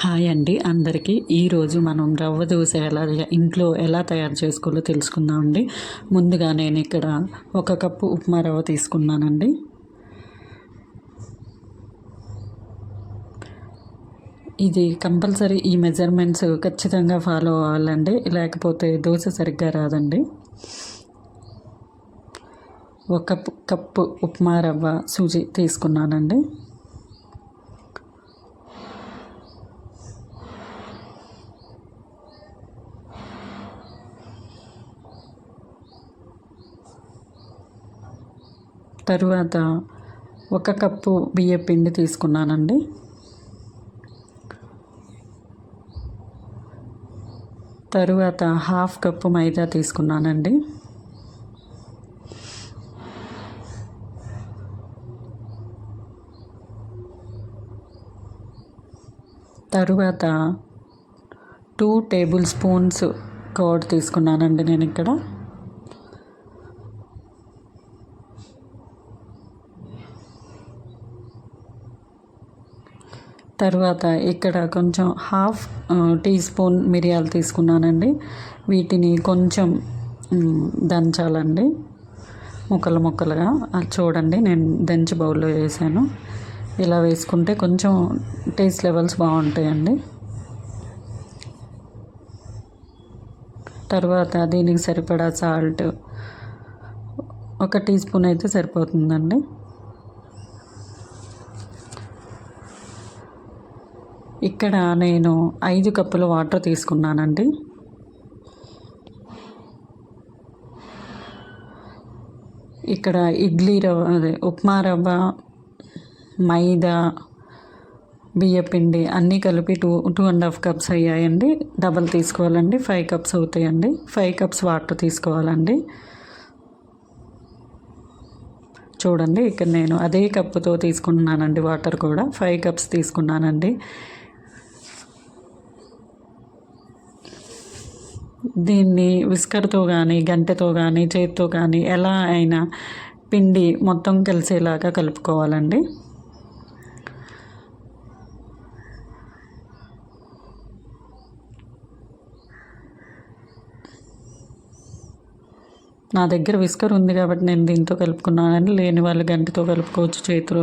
Hi అండి. అందరికీ ఈరోజు మనం రవ్వ దోశ ఎలా ఇంట్లో ఎలా తయారు చేసుకోవాలో తెలుసుకుందామండి ముందుగా నేను ఇక్కడ ఒక కప్పు ఉప్మా రవ్వ తీసుకున్నానండి. ఇది కంపల్సరీ ఈ మెజర్మెంట్స్ ఖచ్చితంగా ఫాలో అవ్వాలండి. లేకపోతే దోశ సరిగ్గా రాదండి. ఒక కప్పు ఉప్మా రవ్వ సూజీ తీసుకున్నానండి. తరువాత ఒక కప్పు బియ్య పిండి తీసుకున్నానండి. తరువాత హాఫ్ కప్పు మైదా తీసుకున్నానండి. తరువాత టూ టేబుల్ స్పూన్స్ కర్డ్ తీసుకున్నానండి నేను ఇక్కడ తర్వాత ఇక్కడ కొంచెం హాఫ్ టీ స్పూన్ మిరియాలు తీసుకున్నానండి. వీటిని కొంచెం దంచాలండి. ముక్కలు ముక్కలుగా. అది చూడండి నేను దంచి బౌల్లో వేసాను. ఇలా వేసుకుంటే కొంచెం టేస్ట్ లెవెల్స్ బాగుంటాయండి. తర్వాత దీనికి సరిపడా సాల్ట్. ఒక టీ స్పూన్ అయితే సరిపోతుందండి. ఇక్కడ నేను ఐదు కప్పుల వాటర్ తీసుకున్నానండి. ఇక్కడ ఇడ్లీ రవ్వ అదే ఉప్మా రవ్వ మైదా బియ్యపిండి అన్నీ కలిపి two two and half cups అయ్యాయండి. డబల్ తీసుకోవాలండి. ఫైవ్ కప్స్ అవుతాయండి. ఫైవ్ కప్స్ వాటర్ తీసుకోవాలండి. చూడండి ఇక్కడ నేను అదే కప్పుతో తీసుకున్నానండి వాటర్ కూడా. ఫైవ్ కప్స్ తీసుకున్నానండి. దీన్ని విస్కర్తో కానీ గంటెతో కానీ చేతితో కానీ ఎలా అయినా పిండి మొత్తం కలిసేలాగా కలుపుకోవాలండి. నా దగ్గర విస్కర్ ఉంది కాబట్టి నేను దీంతో కలుపుకున్నానని లేని వాళ్ళు గంటతో కలుపుకోవచ్చు చేతిలో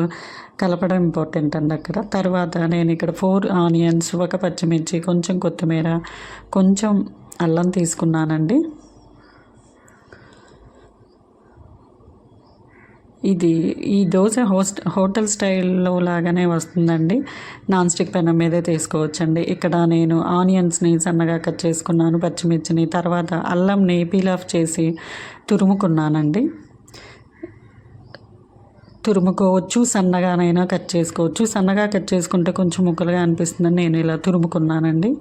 కలపడం ఇంపార్టెంట్ అండి అక్కడ. తర్వాత నేను ఇక్కడ ఫోర్ ఆనియన్స్ ఒక పచ్చిమిర్చి కొంచెం కొత్తిమీర కొంచెం అల్లం తీసుకున్నానండి. ఇది ఈ దోశ హోస్ట్ హోటల్ స్టైల్లో లాగానే వస్తుందండి. నాన్ స్టిక్ పెనం మీదే తీసుకోవచ్చండి. ఇక్కడ నేను ఆనియన్స్ని సన్నగా కట్ చేసుకున్నాను పచ్చిమిర్చిని. తర్వాత అల్లంని పీల్ ఆఫ్ చేసి తురుముకున్నానండి. తురుముకోవచ్చు సన్నగానైనా కట్ చేసుకోవచ్చు. సన్నగా కట్ చేసుకుంటే కొంచెం ముక్కలుగా అనిపిస్తుందని నేను ఇలా తురుముకున్నానండి.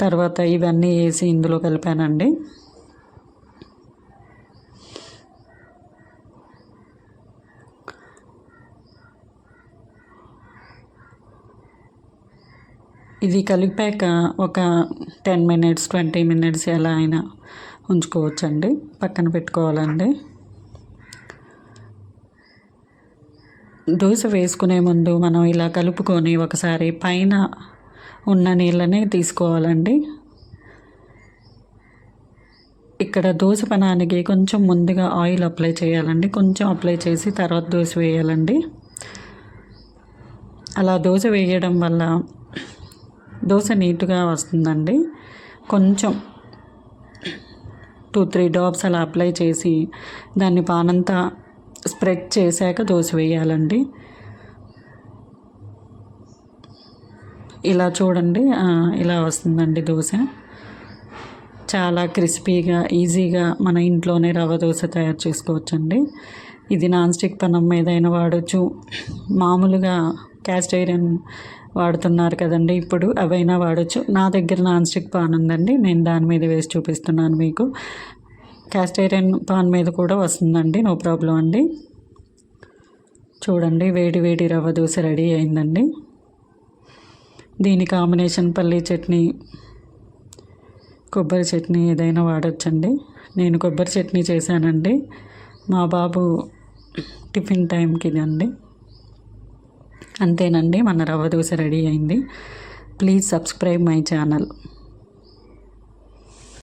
తర్వాత ఇవన్నీ వేసి ఇందులో కలిపానండి. ఇది కలిపాక ఒక టెన్ మినిట్స్ ట్వంటీ మినిట్స్ ఎలా అయినా ఉంచుకోవచ్చండి. పక్కన పెట్టుకోవాలండి. దోశ వేసుకునే ముందు మనం ఇలా కలుపుకొని ఒకసారి పైన ఉన్న నీళ్ళని తీసుకోవాలండి. ఇక్కడ దోశ పనానికి కొంచెం ముందుగా ఆయిల్ అప్లై చేయాలండి. కొంచెం అప్లై చేసి తర్వాత దోశ వేయాలండి. అలా దోశ వేయడం వల్ల దోశ నీట్గా వస్తుందండి. కొంచెం టూ త్రీ డ్రాప్స్ అలా అప్లై చేసి దాన్ని పానంతా స్ప్రెడ్ చేశాక దోశ వేయాలండి. ఇలా చూడండి. ఇలా వస్తుందండి దోశ. చాలా క్రిస్పీగా ఈజీగా మన ఇంట్లోనే రవ్వ దోశ తయారు చేసుకోవచ్చండి. ఇది నాన్ స్టిక్ పనం ఏదైనా వాడచ్చు. మామూలుగా క్యాస్ట్ ఐరన్ వాడుతున్నారు కదండి ఇప్పుడు అవైనా వాడచ్చు. నా దగ్గర నాన్ స్టిక్ పాన్ ఉందండి. నేను దాని మీద వేసి చూపిస్తున్నాను మీకు. క్యాస్ట్ ఐరన్ పాన్ మీద కూడా వస్తుందండి. నో ప్రాబ్లం అండి. చూడండి వేడి వేడి రవ్వ దోశ రెడీ అయిందండి. దీని కాంబినేషన్ పల్లీ చట్నీ కొబ్బరి చట్నీ ఏదైనా వాడచ్చండి. నేను కొబ్బరి చట్నీ చేశానండి. మా బాబు టిఫిన్ టైంకి ఇదండి. అంతేనండి మన రవ్వ దోశ రెడీ అయింది. Please subscribe my channel.